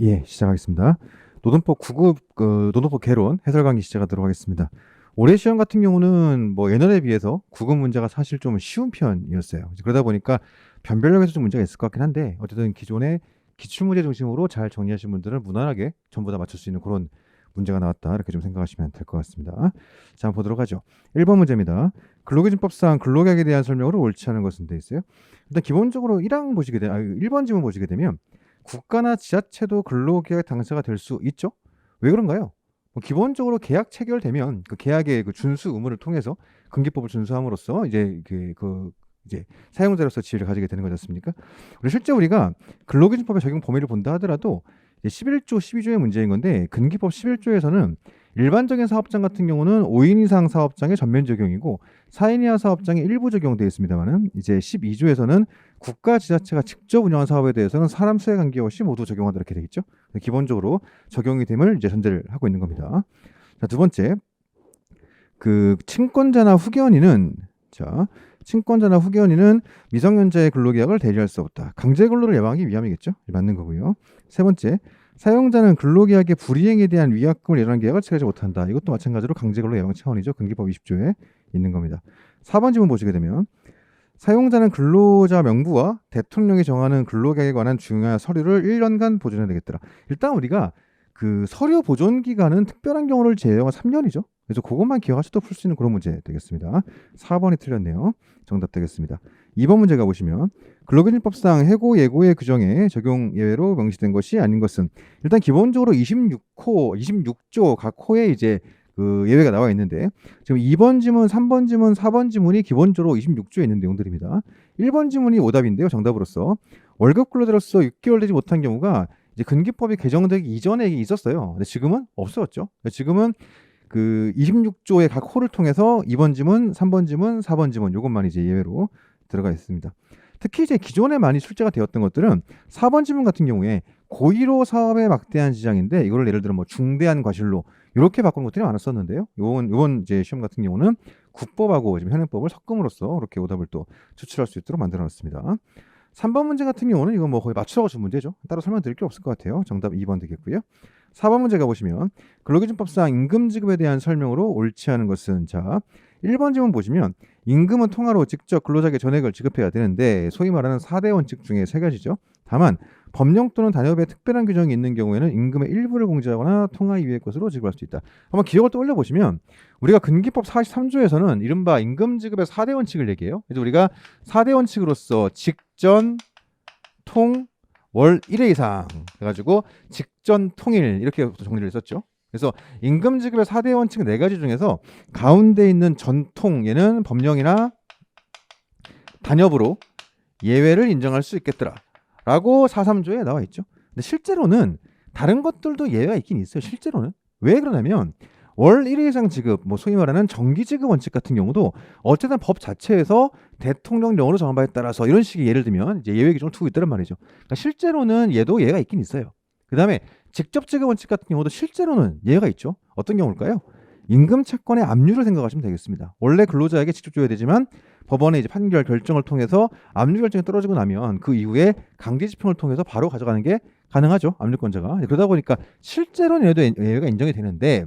예, 시작하겠습니다. 노동법 9급 그 노동법 개론 해설 강의 시작하도록 하겠습니다. 올해 시험 같은 경우는 뭐 예년에 비해서 9급 문제가 사실 좀 쉬운 편이었어요. 그러다 보니까 변별력에서 좀 문제가 있을 것 같긴 한데 어쨌든 기존의 기출문제 중심으로 잘 정리하신 분들은 무난하게 전부 다 맞출 수 있는 그런 문제가 나왔다 이렇게 좀 생각하시면 될 것 같습니다. 자, 보도록 하죠. 1번 문제입니다. 근로기준법상 근로계약에 대한 설명으로 옳지 않은 것은 돼 있어요. 일단 기본적으로 1항 보시게 되면 아, 1번 지문 보시게 되면 국가나 지자체도 근로계약 당사가 될 수 있죠. 왜 그런가요? 뭐 기본적으로 계약 체결되면 그 계약의 그 준수 의무를 통해서 근기법을 준수함으로써 이제 그, 그 이제 사용자로서 지위를 가지게 되는 거지 않습니까? 그리고 실제 우리가 근로기준법의 적용 범위를 본다 하더라도 이제 11조, 12조의 문제인 건데 근기법 11조에서는 일반적인 사업장 같은 경우는 5인 이상 사업장의 전면 적용이고 4인 이하 사업장의 일부 적용되어 있습니다만은 이제 12조에서는 국가 지자체가 직접 운영한 사업에 대해서는 사람 수에 관계없이 모두 적용한다 이렇게 되겠죠. 기본적으로 적용이 됨을 이제 전제를 하고 있는 겁니다. 자, 두 번째. 그 친권자나 후견인은 자, 친권자나 후견인은 미성년자의 근로계약을 대리할 수 없다. 강제 근로를 예방하기 위함이겠죠. 맞는 거고요. 세 번째. 사용자는 근로계약의 불이행에 대한 위약금을 예정한 계약을 체결하지 못한다. 이것도 마찬가지로 강제근로 예방 차원이죠. 근기법 20조에 있는 겁니다. 4번 지문 보시게 되면 사용자는 근로자 명부와 대통령이 정하는 근로계약에 관한 중요한 서류를 1년간 보존해야 되겠더라. 일단 우리가 그 서류 보존 기간은 특별한 경우를 제외한 3년이죠. 그래서 그것만 기억하셔도 풀 수 있는 그런 문제 되겠습니다. 4번이 틀렸네요. 정답 되겠습니다. 2번 문제 가보시면 근로기준법상 해고 예고의 규정에 적용 예외로 명시된 것이 아닌 것은 일단 기본적으로 26호, 26조 각 호에 이제 그 예외가 나와 있는데 지금 2번 지문, 3번 지문, 4번 지문이 기본적으로 26조에 있는 내용들입니다. 1번 지문이 오답인데요. 정답으로서 월급 근로자로서 6개월 되지 못한 경우가 이제 근기법이 개정되기 이전에 있었어요. 근데 지금은 없어졌죠. 지금은 그 26조의 각 호를 통해서 2번 지문, 3번 지문, 4번 지문 요것만 이제 예외로 들어가 있습니다. 특히 이제 기존에 많이 출제가 되었던 것들은 4번 지문 같은 경우에 고의로 사업에 막대한 지장인데 이거를 예를 들어 뭐 중대한 과실로 이렇게 바꾸는 것들이 많았었는데요. 요건 요번 이제 시험 같은 경우는 국법하고 지금 현행법을 섞음으로써 이렇게 오답을 또 추출할 수 있도록 만들어 놨습니다. 3번 문제 같은 경우는 이건 뭐 거의 맞추라고 준 문제죠. 따로 설명드릴 게 없을 것 같아요. 정답 2번 되겠고요. 4번 문제 가보시면 근로기준법상 임금 지급에 대한 설명으로 옳지 않은 것은 자 1번 지문 보시면 임금은 통화로 직접 근로자에게 전액을 지급해야 되는데 소위 말하는 4대 원칙 중에 세 가지죠. 다만 법령 또는 단협에 특별한 규정이 있는 경우에는 임금의 일부를 공제하거나 통화 이외의 것으로 지급할 수 있다. 한번 기억을 떠올려 보시면 우리가 근기법 43조에서는 이른바 임금 지급의 4대 원칙을 얘기해요. 그래서 우리가 4대 원칙으로서 직전, 통, 월 1회 이상 해가지고 직전 통일 이렇게 정리를 했었죠. 그래서 임금 지급의 4대 원칙 네 가지 중에서 가운데 있는 전통 얘는 법령이나 단협으로 예외를 인정할 수 있겠더라. 라고 4.3조에 나와 있죠. 근데 실제로는 다른 것들도 예외가 있긴 있어요. 실제로는. 왜 그러냐면 월 1회 이상 지급, 뭐 소위 말하는 정기 지급 원칙 같은 경우도 어쨌든 법 자체에서 대통령령으로 정한 바에 따라서 이런 식의 예를 들면 이제 예외 기준을 두고 있다는 말이죠. 그러니까 실제로는 얘도 예가 있긴 있어요. 그 다음에 직접 지급 원칙 같은 경우도 실제로는 예가 있죠. 어떤 경우일까요? 임금 채권의 압류를 생각하시면 되겠습니다. 원래 근로자에게 직접 줘야 되지만 법원의 이제 판결 결정을 통해서 압류 결정이 떨어지고 나면 그 이후에 강제 집행을 통해서 바로 가져가는 게 가능하죠. 압류권자가. 그러다 보니까 실제로는 얘도 예외가 인정이 되는데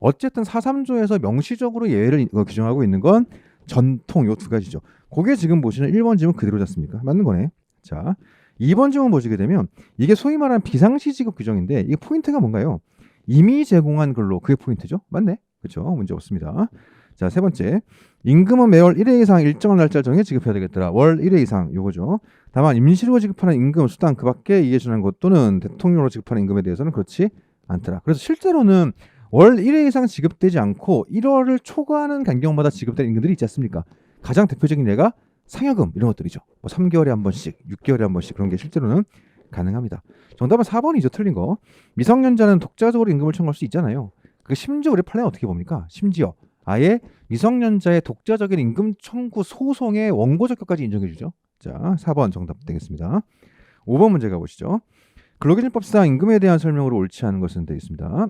어쨌든 4.3조에서 명시적으로 예외를 어, 규정하고 있는 건 전통 요 두 가지죠. 그게 지금 보시는 1번 지문 그대로 잡습니까? 맞는 거네. 자, 2번 지문 보시게 되면 이게 소위 말하는 비상시 지급 규정인데 이 포인트가 뭔가요? 이미 제공한 근로 그게 포인트죠. 맞네. 그렇죠. 문제 없습니다. 자, 세 번째. 임금은 매월 1회 이상 일정한 날짜 정해 지급해야 되겠더라. 월 1회 이상 요거죠. 다만 임시로 지급하는 임금 수당 그 밖에 이해 준한 것 또는 대통령으로 지급하는 임금에 대해서는 그렇지 않더라. 그래서 실제로는 월 1회 이상 지급되지 않고 1월을 초과하는 간격마다 지급되는 임금들이 있지 않습니까? 가장 대표적인 예가 상여금 이런 것들이죠. 뭐 3개월에 한 번씩, 6개월에 한 번씩 그런 게 실제로는 가능합니다. 정답은 4번이죠. 틀린 거. 미성년자는 독자적으로 임금을 청구할 수 있잖아요. 그 심지어 우리 판례는 어떻게 봅니까? 심지어 아예 미성년자의 독자적인 임금 청구 소송의 원고 적격까지 인정해 주죠. 자, 4번 정답 되겠습니다. 5번 문제 가보시죠. 근로기준법상 임금에 대한 설명으로 옳지 않은 것은 되어 있습니다.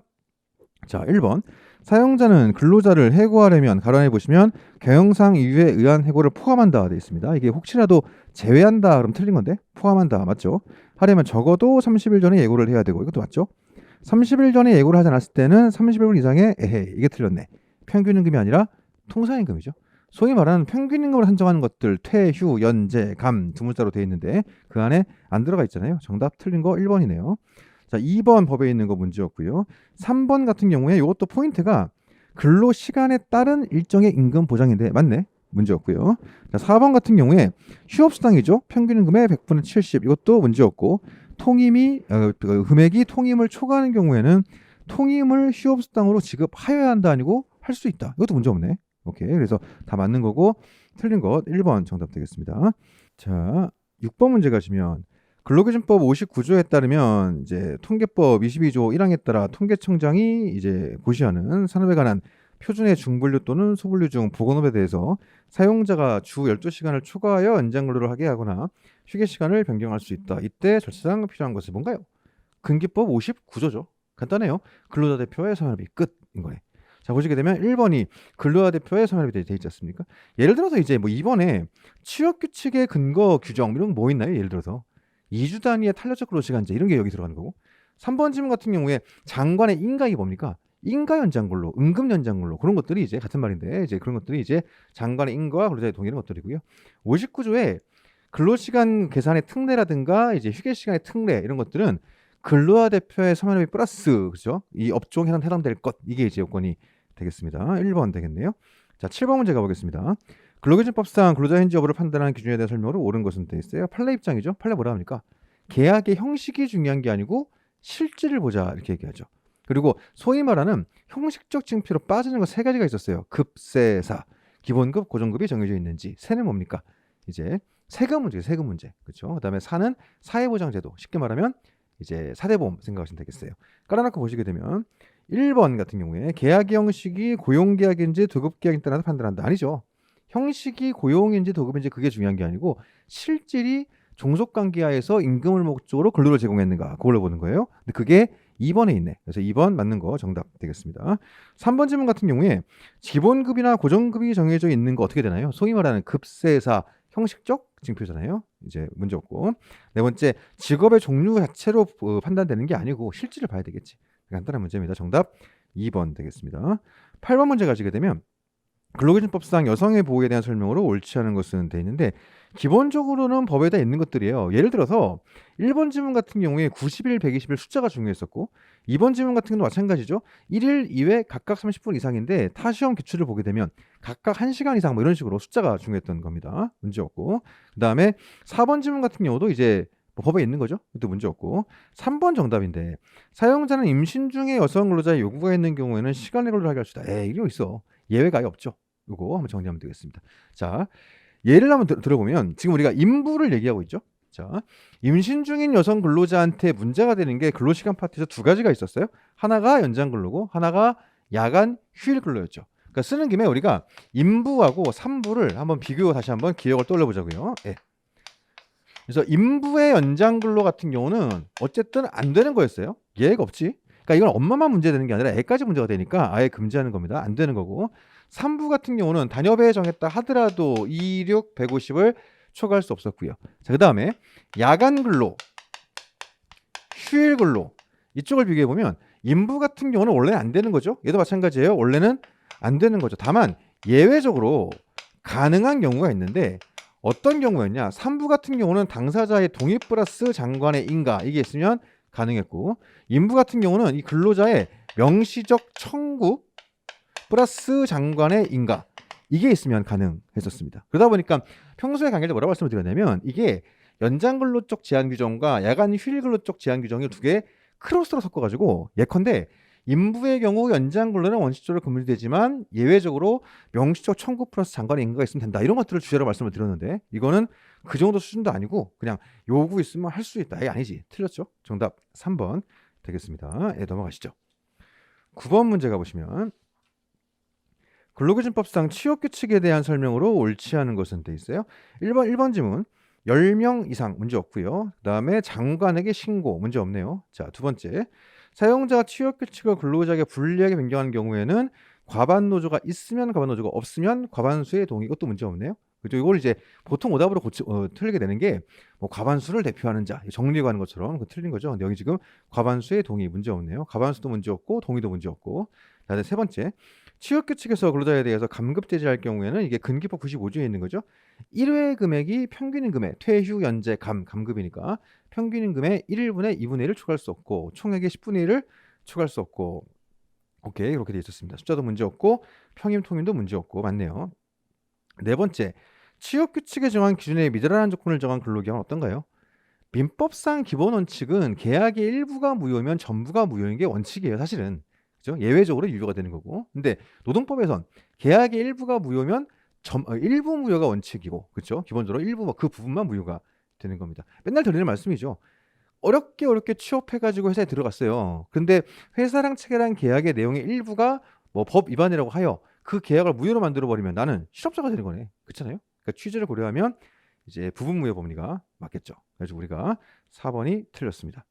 자, 1번. 사용자는 근로자를 해고하려면 가로안에 보시면 경영상 이유에 의한 해고를 포함한다 되어 있습니다. 이게 혹시라도 제외한다 그럼 틀린 건데 포함한다 맞죠? 하려면 적어도 30일 전에 예고를 해야 되고 이것도 맞죠? 30일 전에 예고를 하지 않았을 때는 30일 이상의 에헤 이게 틀렸네. 평균 임금이 아니라 통상 임금이죠. 소위 말하는 평균 임금을 산정하는 것들 퇴휴, 연재, 감 두 문자로 되어 있는데 그 안에 안 들어가 있잖아요. 정답 틀린 거 1번이네요. 자, 2번 법에 있는 거 문제였고요. 3번 같은 경우에 이것도 포인트가 근로 시간에 따른 일정의 임금 보장인데 맞네. 문제였고요. 자, 4번 같은 경우에 휴업수당이죠. 평균 임금의 100분의 70 이것도 문제였고 통임이 어, 그 금액이 통임을 초과하는 경우에는 통임을 휴업수당으로 지급하여야 한다 아니고 할 수 있다. 이것도 문제 없네. 오케이. 그래서 다 맞는 거고 틀린 것 1번 정답 되겠습니다. 자, 6번 문제 가시면 근로기준법 59조에 따르면 이제 통계법 22조 1항에 따라 통계청장이 이제 고시하는 산업에 관한 표준의 중분류 또는 소분류 중 보건업에 대해서 사용자가 주 12시간을 초과하여 연장 근로를 하게 하거나 휴게 시간을 변경할 수 있다. 이때 절차상 필요한 것은 뭔가요? 근기법 59조죠. 간단해요. 근로자 대표의 성합이 끝인 거예요. 자 보시게 되면 1번이 근로자 대표의 성합이 돼 있지 않습니까? 예를 들어서 이제 뭐 2번에 취업 규칙의 근거 규정 이런 거 뭐 있나요? 예를 들어서 2주 단위의 탄력적 근로시간제 이런 게 여기 들어가는 거고 3번 질문 같은 경우에 장관의 인가이 뭡니까? 인가 연장근로, 응급 연장근로 그런 것들이 이제 같은 말인데 이제 그런 것들이 이제 장관의 인가와 근로자의 동의는 것들이고요. 59조에 근로시간 계산의 특례라든가 이제 휴게 시간의 특례 이런 것들은 근로자 대표의 서면협의 플러스 그죠? 이 업종에 해당 해당될 것 이게 이제 요건이 되겠습니다. 1번 되겠네요. 자, 7번 문제 가보겠습니다. 근로기준법상 근로자 현지 여부를 판단하는 기준에 대한 설명으로 옳은 것은 돼 있어요. 판례 입장이죠. 판례 뭐라 합니까? 계약의 형식이 중요한 게 아니고 실질을 보자 이렇게 얘기하죠. 그리고 소위 말하는 형식적 징표로 빠지는 거세 가지가 있었어요. 급세사, 기본급, 고정급이 정해져 있는지. 세는 뭡니까? 이제 세금 문제, 세금 문제. 그렇죠? 그다음에 사는 사회보장제도. 쉽게 말하면 이제 사대보험 생각하시면 되겠어요. 깔아놓고 보시게 되면 1번 같은 경우에 계약 형식이 고용계약인지 도급계약에 따라서 판단한다. 아니죠. 형식이 고용인지 도급인지 그게 중요한 게 아니고 실질이 종속관계하에서 임금을 목적으로 근로를 제공했는가 그걸로 보는 거예요. 근데 그게 2번에 있네. 그래서 2번 맞는 거 정답 되겠습니다. 3번 질문 같은 경우에 기본급이나 고정급이 정해져 있는 거 어떻게 되나요? 소위 말하는 급세사 형식적 징표잖아요. 이제 문제 없고. 네 번째, 직업의 종류 자체로 어, 판단되는 게 아니고 실질을 봐야 되겠지. 간단한 문제입니다. 정답 2번 되겠습니다. 8번 문제 가지게 되면 근로기준법상 여성의 보호에 대한 설명으로 옳지 않은 것은 돼 있는데 기본적으로는 법에 다 있는 것들이에요. 예를 들어서 1번 지문 같은 경우에 90일, 120일 숫자가 중요했었고 2번 지문 같은 경우도 마찬가지죠. 1일, 2회 각각 30분 이상인데 타 시험 기출을 보게 되면 각각 1시간 이상 뭐 이런 식으로 숫자가 중요했던 겁니다. 문제 없고 그다음에 4번 지문 같은 경우도 이제 뭐 법에 있는 거죠. 그것도 문제 없고 3번 정답인데 사용자는 임신 중에 여성 근로자의 요구가 있는 경우에는 시간을 근로를 하게 할수 있다. 에이 이거 있어. 예외가 아예 없죠. 이거 한번 정리하면 되겠습니다. 자, 예를 한번 들, 들어보면 지금 우리가 인부를 얘기하고 있죠. 자, 임신 중인 여성 근로자한테 문제가 되는 게 근로시간 파트에서 두 가지가 있었어요. 하나가 연장 근로고 하나가 야간 휴일 근로였죠. 그러니까 쓰는 김에 우리가 인부하고 산부를 한번 비교 다시 한번 기억을 떠올려 보자고요. 예. 그래서 인부의 연장 근로 같은 경우는 어쨌든 안 되는 거였어요. 예외가 없지. 그러니까 이건 엄마만 문제되는 게 아니라 애까지 문제가 되니까 아예 금지하는 겁니다. 안 되는 거고. 3부 같은 경우는 단협에 정했다 하더라도 26, 150을 초과할 수 없었고요. 자, 그다음에 야간 근로, 휴일 근로 이쪽을 비교해 보면 인부 같은 경우는 원래는 안 되는 거죠. 얘도 마찬가지예요. 원래는 안 되는 거죠. 다만 예외적으로 가능한 경우가 있는데 어떤 경우였냐? 3부 같은 경우는 당사자의 동의 플러스 장관의 인가 이게 있으면 가능했고 인부 같은 경우는 이 근로자의 명시적 청구 플러스 장관의 인가 이게 있으면 가능했었습니다. 그러다 보니까 평소에 강의를 뭐라고 말씀을 드렸냐면 이게 연장 근로 쪽 제한 규정과 야간 휴일 근로 쪽 제한 규정을 두 개 크로스로 섞어가지고 예컨대 인부의 경우 연장 근로는 원칙적으로 금지되지만 예외적으로 명시적 청구 플러스 장관의 인가가 있으면 된다 이런 것들을 주제로 말씀을 드렸는데 이거는 그 정도 수준도 아니고 그냥 요구 있으면 할 수 있다. 이게 아니지. 틀렸죠? 정답 3번 되겠습니다. 예 넘어가시죠. 9번 문제 가보시면 근로기준법상 취업 규칙에 대한 설명으로 옳지 않은 것은 돼 있어요. 1번 1번 지문. 10명 이상 문제 없고요. 그 다음에 장관에게 신고. 문제 없네요. 자 두 번째. 사용자가 취업 규칙을 근로자에게 불리하게 변경하는 경우에는 과반 노조가 있으면 과반 노조가 없으면 과반수의 동의. 이것도 문제 없네요. 그죠? 이걸 이제 보통 오답으로 고치, 어, 틀리게 되는 게 뭐 과반수를 대표하는 자 정리가 하는 것처럼 그 틀린 거죠. 근데 여기 지금 과반수의 동의 문제 없네요. 과반수도 문제 없고 동의도 문제 없고. 자, 이제 세 번째 취업 규칙에서 근로자에 대해서 감급 제재할 경우에는 이게 근기법 95조에 있는 거죠. 1회 금액이 평균 금액 퇴휴 연재 감 감급이니까 평균 금액 1분의 2분의 1을 추가할 수 없고 총액의 10분의 1을 추가할 수 없고 오케이 이렇게 돼 있었습니다. 숫자도 문제 없고 평임 통임도 문제 없고 맞네요. 네 번째 취업 규칙에 정한 기준에 미달하는 조건을 정한 근로기간은 어떤가요? 민법상 기본 원칙은 계약의 일부가 무효면 전부가 무효인 게 원칙이에요, 사실은. 그죠? 예외적으로 유효가 되는 거고. 근데 노동법에선 계약의 일부가 무효면 점, 어, 일부 무효가 원칙이고, 그렇죠? 기본적으로 일부 뭐그 부분만 무효가 되는 겁니다. 맨날 드리는 말씀이죠. 어렵게 어렵게 취업해가지고 회사에 들어갔어요. 근데 회사랑 체결한 계약의 내용의 일부가 뭐 법 위반이라고 하여 그 계약을 무효로 만들어 버리면 나는 실업자가 되는 거네. 그렇잖아요? 그러니까 취지를 고려하면 이제 부분 무효 법리가 맞겠죠. 그래서 우리가 4번이 틀렸습니다.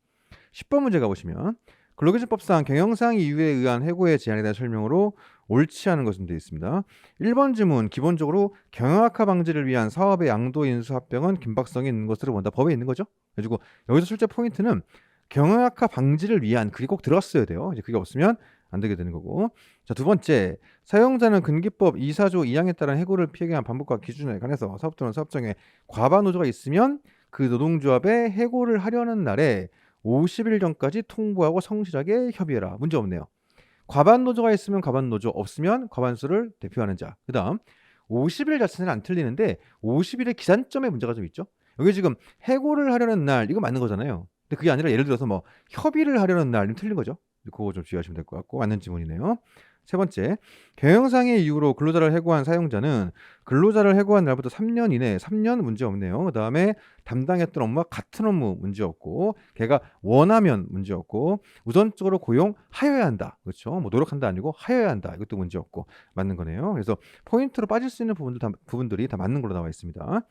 10번 문제 가보시면 근로기준법상 경영상 이유에 의한 해고의 제한에 대한 설명으로 옳지 않은 것은 되어 있습니다. 1번 질문 기본적으로 경영악화 방지를 위한 사업의 양도 인수 합병은 긴박성이 있는 것으로 본다. 법에 있는 거죠. 그래가지고 여기서 실제 포인트는 경영악화 방지를 위한 그게 꼭 들어갔어야 돼요. 이제 그게 없으면 안 되게 되는 거고. 자, 두 번째. 사용자는 근기법 2사조 2항에 따른 해고를 피하기 위한 방법과 기준에 관해서 사업 또는 사업장에 과반 노조가 있으면 그 노동조합에 해고를 하려는 날에 50일 전까지 통보하고 성실하게 협의해라. 문제 없네요. 과반 노조가 있으면 과반 노조, 없으면 과반수를 대표하는 자. 그다음 50일 자체는 안 틀리는데 50일의 기산점에 문제가 좀 있죠. 여기 지금 해고를 하려는 날 이거 맞는 거잖아요. 근데 그게 아니라 예를 들어서 뭐 협의를 하려는 날 틀린 거죠. 그거 좀 주의하시면 될 것 같고 맞는 지문이네요. 세 번째, 경영상의 이유로 근로자를 해고한 사용자는 근로자를 해고한 날부터 3년 이내, 3년 문제 없네요. 그 다음에 담당했던 업무와 같은 업무 문제 없고, 걔가 원하면 문제 없고, 우선적으로 고용하여야 한다. 그렇죠? 뭐 노력한다 아니고 하여야 한다. 이것도 문제 없고 맞는 거네요. 그래서 포인트로 빠질 수 있는 부분들 다, 부분들이 다 맞는 걸로 나와 있습니다.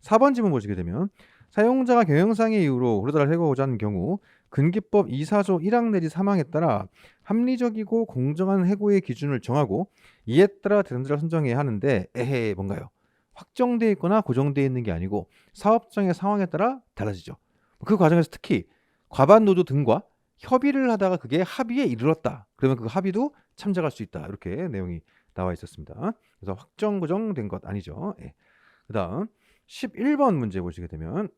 4번 질문 보시게 되면 사용자가 경영상의 이유로 근로자를 해고하고자 하는 경우 근기법 2사조 1항 내지 3항에 따라 합리적이고 공정한 해고의 기준을 정하고 이에 따라 대상자를 선정해야 하는데 에헤 뭔가요? 확정돼 있거나 고정돼 있는 게 아니고 사업장의 상황에 따라 달라지죠. 그 과정에서 특히 과반 노조 등과 협의를 하다가 그게 합의에 이르렀다. 그러면 그 합의도 참작할 수 있다. 이렇게 내용이 나와 있었습니다. 그래서 확정 고정된 것 아니죠. 예. 그다음 11번 문제 보시게 되면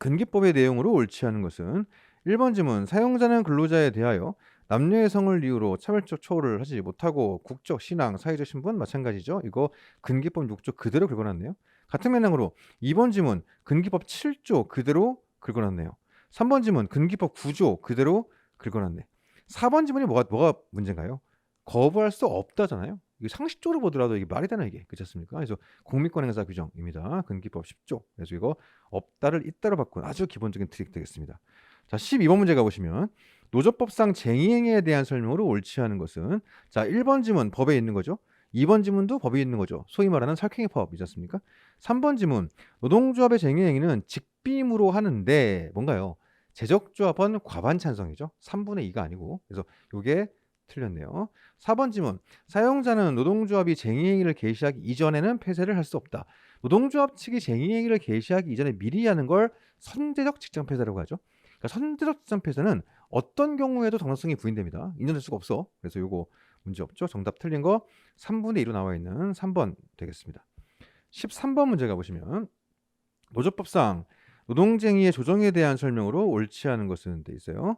근기법의 내용으로 옳지 않은 것은 1번 지문 사용자는 근로자에 대하여 남녀의 성을 이유로 차별적 처우를 하지 못하고 국적, 신앙, 사회적 신분 마찬가지죠. 이거 근기법 6조 그대로 긁어놨네요. 같은 맥락으로 2번 지문 근기법 7조 그대로 긁어놨네요. 3번 지문 근기법 9조 그대로 긁어놨네. 4번 지문이 뭐가 뭐가 문제인가요? 거부할 수 없다잖아요. 이게 상식적으로 보더라도 이게 말이 되나 이게 그렇지 않습니까? 그래서 국민권 행사 규정입니다. 근기법 10조. 그래서 이거 없다를 있다로 바꾼 아주 기본적인 트릭 되겠습니다. 자, 12번 문제 가보시면 노조법상 쟁의행위에 대한 설명으로 옳지 않은 것은 자, 1번 지문 법에 있는 거죠. 2번 지문도 법에 있는 거죠. 소위 말하는 설행위법이지 않습니까? 3번 지문 노동조합의 쟁의행위는 직비임으로 하는데 뭔가요? 제적조합은 과반 찬성이죠. 3분의 2가 아니고. 그래서 이게 틀렸네요. 4번 지문. 사용자는 노동조합이 쟁의행위를 개시하기 이전에는 폐쇄를 할 수 없다. 노동조합 측이 쟁의행위를 개시하기 이전에 미리 하는 걸 선제적 직장 폐쇄라고 하죠. 그러니까 선제적 직장 폐쇄는 어떤 경우에도 당사성이 부인됩니다. 인정될 수가 없어. 그래서 요거 문제 없죠. 정답 틀린 거 3분의 2로 나와 있는 3번 되겠습니다. 13번 문제 가보시면 노조법상 노동쟁의의 조정에 대한 설명으로 옳지 않은 것은 돼 있어요.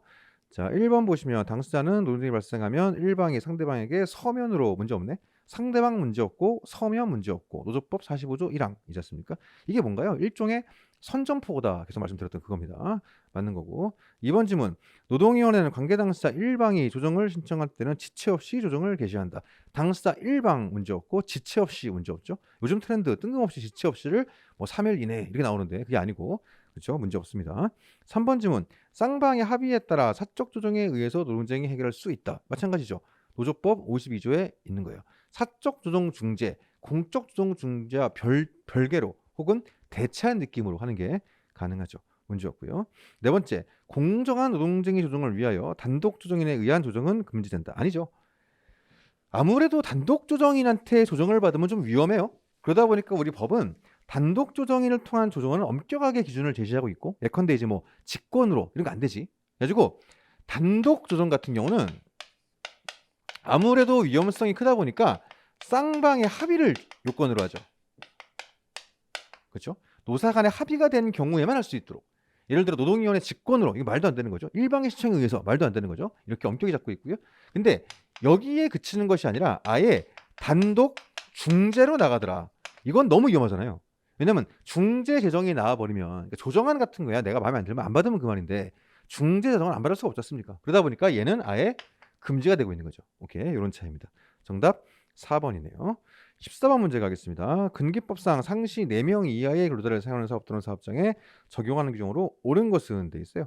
자, 1번 보시면 당사자는 노동쟁이 발생하면 일방이 상대방에게 서면으로 문제 없네. 상대방 문제 없고 서면 문제 없고 노조법 45조 1항이지 않습니까? 이게 뭔가요? 일종의 선점포고다 계속 말씀드렸던 그겁니다. 맞는 거고. 2번 질문. 노동위원회는 관계 당사자 일방이 조정을 신청할 때는 지체 없이 조정을 개시한다. 당사자 일방 문제 없고 지체 없이 문제 없죠. 요즘 트렌드 뜬금없이 지체 없이를 뭐 3일 이내 이렇게 나오는데 그게 아니고 그렇죠? 문제 없습니다. 3번 질문. 쌍방의 합의에 따라 사적 조정에 의해서 노동쟁이 해결할 수 있다. 마찬가지죠. 노조법 52조에 있는 거예요. 사적 조정 중재, 공적 조정 중재와 별 별개로 혹은 대체한 느낌으로 하는 게 가능하죠. 문제였고요. 네 번째, 공정한 노동쟁의 조정을 위하여 단독 조정인에 의한 조정은 금지된다. 아니죠. 아무래도 단독 조정인한테 조정을 받으면 좀 위험해요. 그러다 보니까 우리 법은 단독 조정인을 통한 조정은 엄격하게 기준을 제시하고 있고 예컨대 이제 뭐 직권으로 이런 거 안 되지. 그래가지고 단독 조정 같은 경우는 아무래도 위험성이 크다 보니까 쌍방의 합의를 요건으로 하죠. 그렇죠? 노사 간의 합의가 된 경우에만 할 수 있도록. 예를 들어 노동위원회 직권으로 이거 말도 안 되는 거죠. 일방의 시청에 의해서 말도 안 되는 거죠. 이렇게 엄격히 잡고 있고요. 근데 여기에 그치는 것이 아니라 아예 단독 중재로 나가더라. 이건 너무 위험하잖아요. 왜냐면 중재 재정이 나와버리면 그러니까 조정안 같은 거야. 내가 마음에 안 들면 안 받으면 그만인데 중재 재정은 안 받을 수가 없지 않습니까? 그러다 보니까 얘는 아예 금지가 되고 있는 거죠. 오케이. 이런 차이입니다. 정답 4번이네요. 14번 문제 가겠습니다. 근기법상 상시 4명 이하의 근로자를 사용하는 사업 또는 사업장에 적용하는 규정으로 옳은 것은 돼 있어요.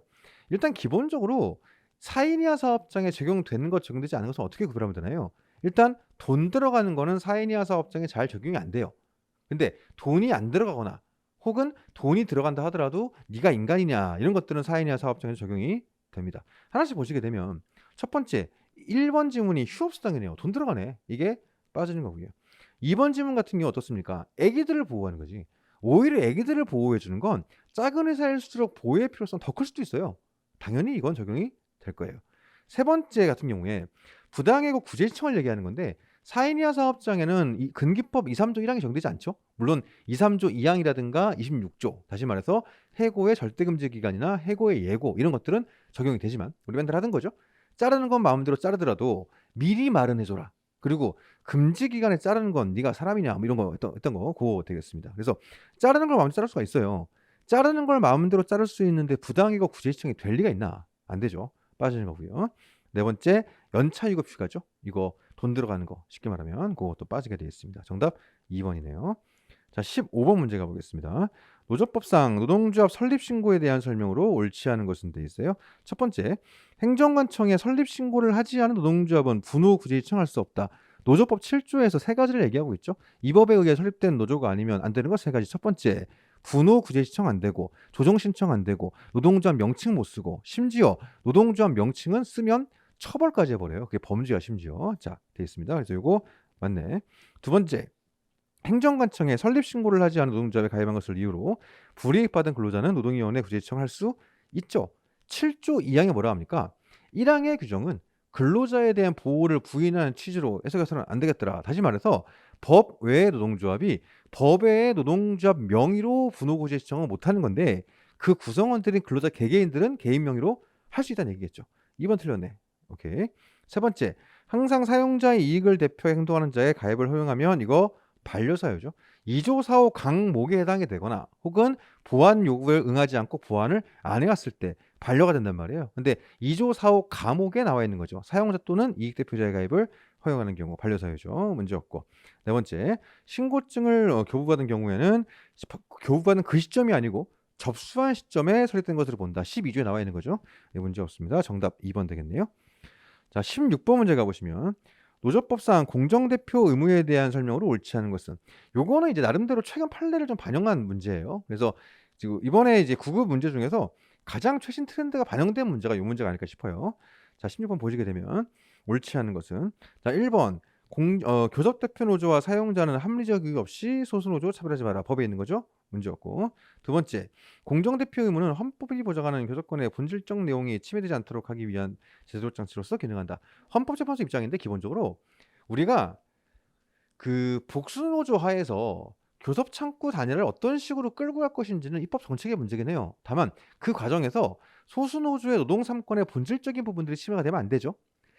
일단 기본적으로 4인 이하 사업장에 적용되는 것 적용되지 않은 것은 어떻게 구별하면 되나요? 일단 돈 들어가는 거는 4인 이하 사업장에 잘 적용이 안 돼요. 근데 돈이 안 들어가거나 혹은 돈이 들어간다 하더라도 네가 인간이냐 이런 것들은 4인 이하 사업장에 적용이 됩니다. 하나씩 보시게 되면 첫 번째 1번 지문이 휴업수당이네요. 돈 들어가네. 이게 빠지는 거고요. 2번 지문 같은 경우 어떻습니까? 애기들을 보호하는 거지. 오히려 애기들을 보호해 주는 건 작은 회사일수록 보호의 필요성 더 클 수도 있어요. 당연히 이건 적용이 될 거예요. 세 번째 같은 경우에 부당해고 구제 시청을 얘기하는 건데 4인 이하 사업장에는 이 근기법 2, 3조 1항이 적용되지 않죠. 물론 2, 3조 2항이라든가 26조 다시 말해서 해고의 절대금지 기간이나 해고의 예고 이런 것들은 적용이 되지만 우리 맨날 하던 거죠. 자르는 건 마음대로 자르더라도 미리 말은 해줘라. 그리고 금지 기간에 자르는 건 네가 사람이냐 뭐 이런 거 했던, 했던 거 그거 되겠습니다. 그래서 자르는 걸 마음대로 자를 수가 있어요. 자르는 걸 마음대로 자를 수 있는데 부당이고 구제 시청이 될 리가 있나? 안 되죠. 빠지는 거고요. 네 번째 연차 유급 휴가죠. 이거 돈 들어가는 거 쉽게 말하면 그것도 빠지게 되어 있습니다. 정답 2번이네요. 자 15번 문제 가보겠습니다. 노조법상 노동조합 설립 신고에 대한 설명으로 옳지 않은 것은 돼 있어요. 첫 번째 행정관청에 설립 신고를 하지 않은 노동조합은 분호 구제 신청할 수 없다. 노조법 7조에서 세 가지를 얘기하고 있죠. 이 법에 의해 설립된 노조가 아니면 안 되는 것 세 가지. 첫 번째, 분호 구제 신청 안 되고 조정 신청 안 되고 노동조합 명칭 못 쓰고 심지어 노동조합 명칭은 쓰면 처벌까지 해버려요. 그게 범죄가 심지어 자 돼 있습니다. 그래서 이거 맞네. 두 번째, 행정관청에 설립 신고를 하지 않은 노동조합에 가입한 것을 이유로 불이익 받은 근로자는 노동위원회 구제 신청할 수 있죠. 7조 2항에 뭐라 합니까? 1항의 규정은 근로자에 대한 보호를 부인하는 취지로 해석해서는 안 되겠더라. 다시 말해서 법 외의 노동조합이 법 외의 노동조합 명의로 분호구제 신청을 못하는 건데 그 구성원들인 근로자 개개인들은 개인 명의로 할 수 있다는 얘기겠죠. 2번 틀렸네. 오케이. 세 번째, 항상 사용자의 이익을 대표 행동하는 자의 가입을 허용하면 이거 반려사유죠. 2조 4호 강목에 해당이 되거나 혹은 보완 요구에 응하지 않고 보완을 안 해왔을 때 반려가 된단 말이에요. 근데 2조 4호 감옥에 나와 있는 거죠. 사용자 또는 이익 대표자의 가입을 허용하는 경우 반려사유죠. 문제 없고. 네 번째, 신고증을 어, 교부받은 경우에는 시- 교부받은 그 시점이 아니고 접수한 시점에 설립된 것으로 본다. 12조에 나와 있는 거죠. 네, 문제 없습니다. 정답 2번 되겠네요. 자, 16번 문제 가보시면 노조법상 공정대표 의무에 대한 설명으로 옳지 않은 것은 요거는 이제 나름대로 최근 판례를 좀 반영한 문제예요. 그래서 지금 이번에 이제 구급 문제 중에서 가장 최신 트렌드가 반영된 문제가 이 문제가 아닐까 싶어요. 자, 16번 보시게 되면 옳지 않은 것은 자, 1번 공, 어, 교섭 대표 노조와 사용자는 합리적 이유 없이 소수 노조 차별하지 마라. 법에 있는 거죠. 문제 없고. 두 번째, 공정 대표 의무는 헌법이 보장하는 교섭권의 본질적 내용이 침해되지 않도록 하기 위한 제도적 장치로서 기능한다. 헌법재판소 입장인데 기본적으로 우리가 그 복수노조 하에서 교섭 창구 단위를 어떤 식으로 끌고 갈 것인지는 입법 정책의 문제긴 해요. 다만 그 과정에서 소수노조의 노동 삼권의 본질적인 부분들이 침해가 되면 안 되죠.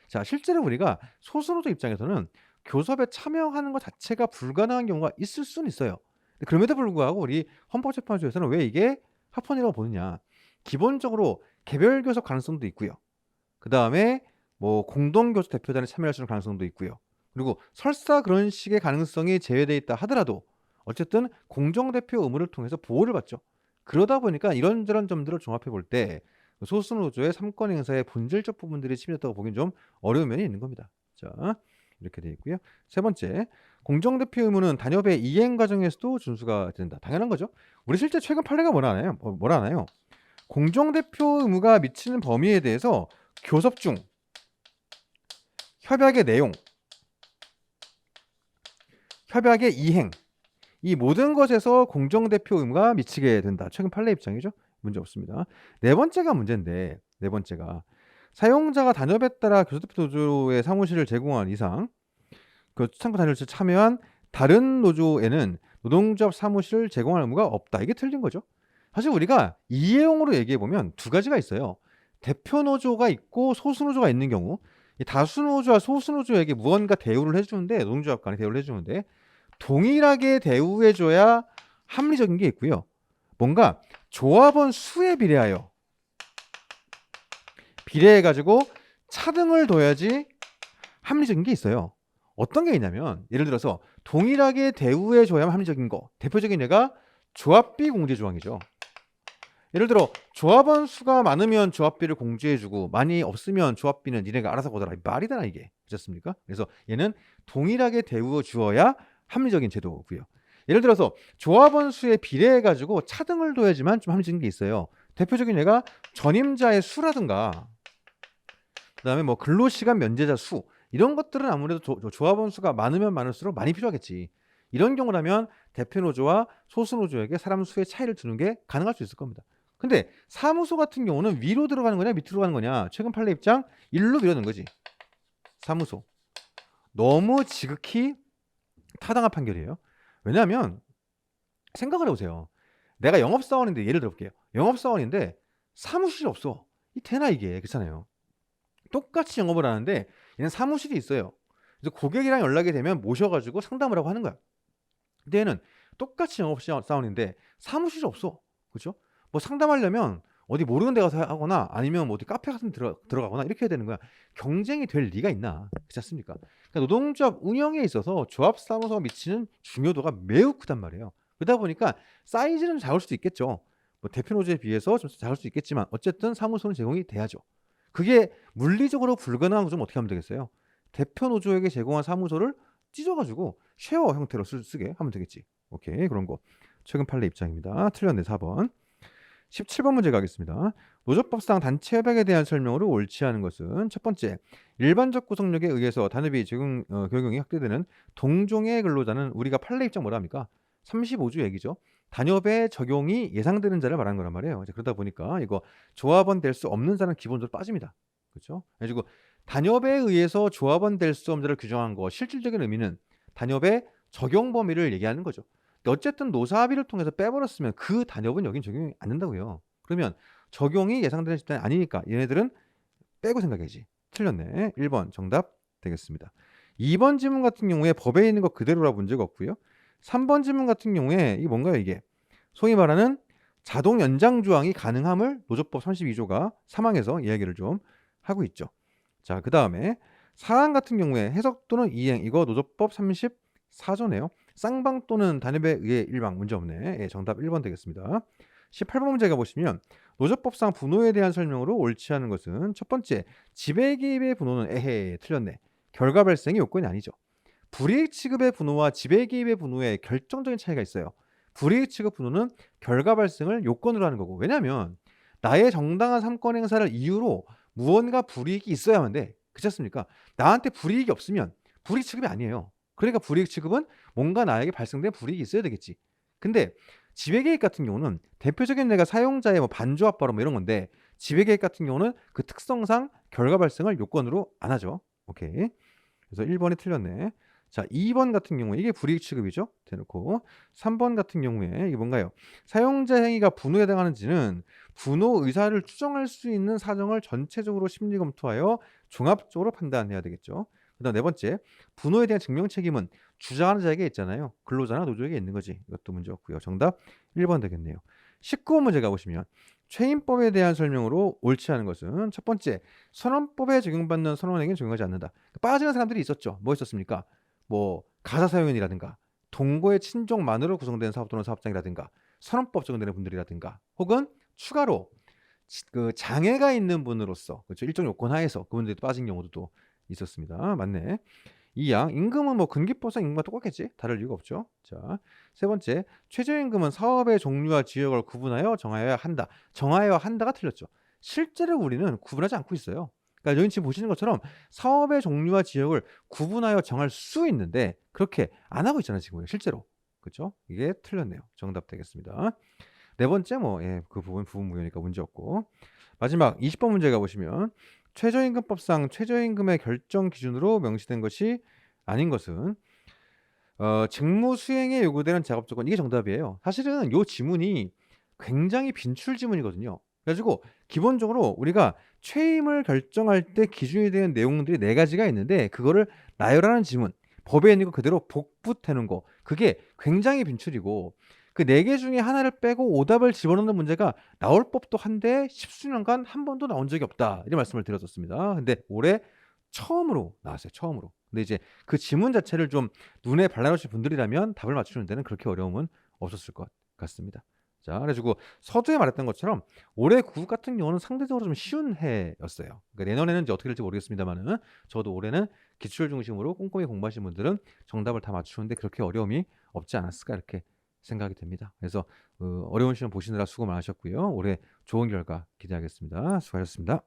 자, 실제로 우리가 소수노조 입장에서는 교섭에 참여하는 것 자체가 불가능한 경우가 있을 수는 있어요. 그럼에도 불구하고 우리 헌법재판소에서는 왜 이게 합헌이라고 보느냐? 기본적으로 개별 교섭 가능성도 있고요. 그 다음에 뭐 공동 교섭 대표단에 참여할 수 있는 가능성도 있고요. 그리고 설사 그런 식의 가능성이 제외돼 있다 하더라도 어쨌든 공정 대표 의무를 통해서 보호를 받죠. 그러다 보니까 이런저런 점들을 종합해 볼 때 소수노조의 삼권 행사의 본질적 부분들이 침해됐다고 보기엔 좀 어려운 면이 있는 겁니다. 자, 이렇게 되어 있고요. 세 번째, 공정대표 의무는 단협의 이행 과정에서도 준수가 된다. 당연한 거죠. 우리 실제 최근 판례가 뭐라 하나요? 뭐- 뭐라 하나요? 공정대표 의무가 미치는 범위에 대해서 교섭 중 협약의 내용, 협약의 이행 이 모든 것에서 공정대표 의무가 미치게 된다. 최근 판례 입장이죠. 문제 없습니다. 네 번째가 문제인데 네 번째가 사용자가 단협에 따라 교섭대표 노조의 사무실을 제공한 이상 그 참고 단협에 참여한 다른 노조에는 노동조합 사무실을 제공할 의무가 없다. 이게 틀린 거죠. 사실 우리가 이해용으로 얘기해 보면 두 가지가 있어요. 대표 노조가 있고 소수 노조가 있는 경우 이 다수 노조와 소수 노조에게 무언가 대우를 해주는데 노동조합 간에 대우를 해주는데 동일하게 대우해줘야 합리적인 게 있고요. 뭔가 조합원 수에 비례하여 비례해가지고 차등을 둬야지 합리적인 게 있어요. 어떤 게 있냐면 예를 들어서 동일하게 대우해 줘야 합리적인 거 대표적인 예가 조합비 공제 조항이죠. 예를 들어 조합원 수가 많으면 조합비를 공제해주고 많이 없으면 조합비는 니네가 알아서 거둬라 이 말이 되나 이게 그렇습니까? 그래서 얘는 동일하게 대우어 주어야 합리적인 제도고요. 예를 들어서 조합원 수에 비례해 가지고 차등을 둬야지만 좀 합리적인 게 있어요. 대표적인 예가 전임자의 수라든가 그다음에 뭐 근로시간 면제자 수 이런 것들은 아무래도 조, 조합원 수가 많으면 많을수록 많이 필요하겠지. 이런 경우라면 대표 노조와 소수 노조에게 사람 수의 차이를 두는 게 가능할 수 있을 겁니다. 근데 사무소 같은 경우는 위로 들어가는 거냐 밑으로 가는 거냐 최근 판례 입장 일로 밀어넣은 거지. 사무소. 너무 지극히 타당한 판결이에요. 왜냐하면 생각을 해보세요. 내가 영업사원인데 예를 들어볼게요. 영업사원인데 사무실이 없어. 이 되나 이게. 그렇잖아요. 똑같이 영업을 하는데 얘는 사무실이 있어요 그래서 고객이랑 연락이 되면 모셔가지고 상담을 하고 하는 거야 근데 얘는 똑같이 영업 사원인데 사무실이 없어 그렇죠 뭐 상담하려면 어디 모르는 데 가서 하거나 아니면 뭐 어디 카페 같은 데 들어, 들어 가거나 이렇게 해야 되는 거야. 경쟁이 될 리가 있나? 그렇지 않습니까? 그러니까 노동조합 운영에 있어서 조합 사무소가 미치는 중요도가 매우 크단 말이에요. 그러다 보니까 사이즈는 작을 수도 있겠죠. 뭐 대표 노조에 비해서 좀 작을 수 있겠지만 어쨌든 사무소는 제공이 돼야죠. 그게 물리적으로 불가능한 거 좀 어떻게 하면 되겠어요? 대표 노조에게 제공한 사무소를 찢어가지고 쉐어 형태로 쓰, 게 하면 되겠지. 오케이 그런 거. 최근 판례 입장입니다. 틀렸네 4번. 17번 문제 가겠습니다. 노조법상 단체 협약에 대한 설명으로 옳지 않은 것은 첫 번째, 일반적 구성력에 의해서 단협이 적용 어, 적용이 확대되는 동종의 근로자는 우리가 판례 입장 뭐라 합니까? 35조 얘기죠. 단협의 적용이 예상되는 자를 말하는 거란 말이에요. 이제 그러다 보니까 이거 조합원 될 수 없는 자는 기본적으로 빠집니다. 그렇죠? 그래가지고 단협에 의해서 조합원 될 수 없는 자를 규정한 거 실질적인 의미는 단협의 적용 범위를 얘기하는 거죠. 어쨌든 노사 합의를 통해서 빼버렸으면 그 단협은 여긴 적용이 안 된다고요. 그러면 적용이 예상되는 집단이 아니니까 얘네들은 빼고 생각해야지. 틀렸네. 1번 정답 되겠습니다. 2번 지문 같은 경우에 법에 있는 것 그대로라 문제가 없고요. 3번 지문 같은 경우에 이게 뭔가요 이게? 소위 말하는 자동 연장 조항이 가능함을 노조법 32조가 사망해서 이야기를 좀 하고 있죠. 자, 그 다음에 사항 같은 경우에 해석 또는 이행 이거 노조법 34조네요. 쌍방 또는 단협에 의해 일방 문제 없네. 예, 정답 1번 되겠습니다. 18번 문제 가 보시면 노조법상 분호에 대한 설명으로 옳지 않은 것은 첫 번째 지배 개입의 분호는 에헤 틀렸네. 결과 발생이 요건이 아니죠. 불이익 취급의 분호와 지배 개입의 분호에 결정적인 차이가 있어요. 불이익 취급 분호는 결과 발생을 요건으로 하는 거고 왜냐하면 나의 정당한 삼권 행사를 이유로 무언가 불이익이 있어야 하는데 그렇지 않습니까? 나한테 불이익이 없으면 불이익 취급이 아니에요. 그러니까 불이익 취급은 뭔가 나에게 발생된 불이익이 있어야 되겠지. 근데 지배계획 같은 경우는 대표적인 내가 사용자의 뭐 반조합 발언 뭐 이런 건데 지배계획 같은 경우는 그 특성상 결과 발생을 요건으로 안 하죠. 오케이. 그래서 1번이 틀렸네. 자, 2번 같은 경우에 이게 불이익 취급이죠. 대놓고 3번 같은 경우에 이게 뭔가요? 사용자 행위가 분호에 해당하는지는 분호 의사를 추정할 수 있는 사정을 전체적으로 심리 검토하여 종합적으로 판단해야 되겠죠. 그다음 네 번째, 분호에 대한 증명 책임은 주장하는 자에게 있잖아요. 근로자나 노조에게 있는 거지. 이것도 문제 없고요. 정답 1번 되겠네요. 19번 문제 가보시면 최인법에 대한 설명으로 옳지 않은 것은 첫 번째, 선언법에 적용받는 선언에게는 적용하지 않는다. 빠지는 사람들이 있었죠. 뭐 있었습니까? 뭐 가사 사용인이라든가 동거의 친족만으로 구성된 사업 또는 사업장이라든가 선언법 적용되는 분들이라든가 혹은 추가로 그 장애가 있는 분으로서 그렇죠 일정 요건 하에서 그분들이 빠진 경우도 또 있었습니다. 맞네. 2양 임금은 뭐 근기법상 임금과 똑같겠지. 다를 이유가 없죠. 자, 세 번째 최저임금은 사업의 종류와 지역을 구분하여 정하여야 한다. 정하여야 한다가 틀렸죠. 실제로 우리는 구분하지 않고 있어요. 그러니까 여기 지금 보시는 것처럼 사업의 종류와 지역을 구분하여 정할 수 있는데 그렇게 안 하고 있잖아요 지금 실제로 그렇죠? 이게 틀렸네요. 정답 되겠습니다. 네 번째 뭐 예, 그 부분 부분 무효니까 문제 없고 마지막 20번 문제 가보시면 최저임금법상 최저임금의 결정 기준으로 명시된 것이 아닌 것은 어, 직무 수행에 요구되는 작업 조건 이게 정답이에요. 사실은 요 지문이 굉장히 빈출 지문이거든요. 그래가지고 기본적으로 우리가 최임을 결정할 때 기준이 되는 내용들이 네 가지가 있는데 그거를 나열하는 지문, 법에 있는 거 그대로 복붙하는 거 그게 굉장히 빈출이고 그 네 개 중에 하나를 빼고 오답을 집어넣는 문제가 나올 법도 한데 십수년간 한 번도 나온 적이 없다 이런 말씀을 드렸었습니다. 근데 올해 처음으로 나왔어요. 처음으로. 근데 이제 그 지문 자체를 좀 눈에 발라놓으신 분들이라면 답을 맞추는 데는 그렇게 어려움은 없었을 것 같습니다. 자, 그래가지고 서두에 말했던 것처럼 올해 국語같은 경우는 상대적으로 좀 쉬운 해였어요. 그러니까 내년에는 이제 어떻게 될지 모르겠습니다만은 저도 올해는 기출 중심으로 꼼꼼히 공부하신 분들은 정답을 다 맞추는데 그렇게 어려움이 없지 않았을까 이렇게 생각이 됩니다. 그래서 어, 어려운 시험 보시느라 수고 많으셨고요. 올해 좋은 결과 기대하겠습니다. 수고하셨습니다.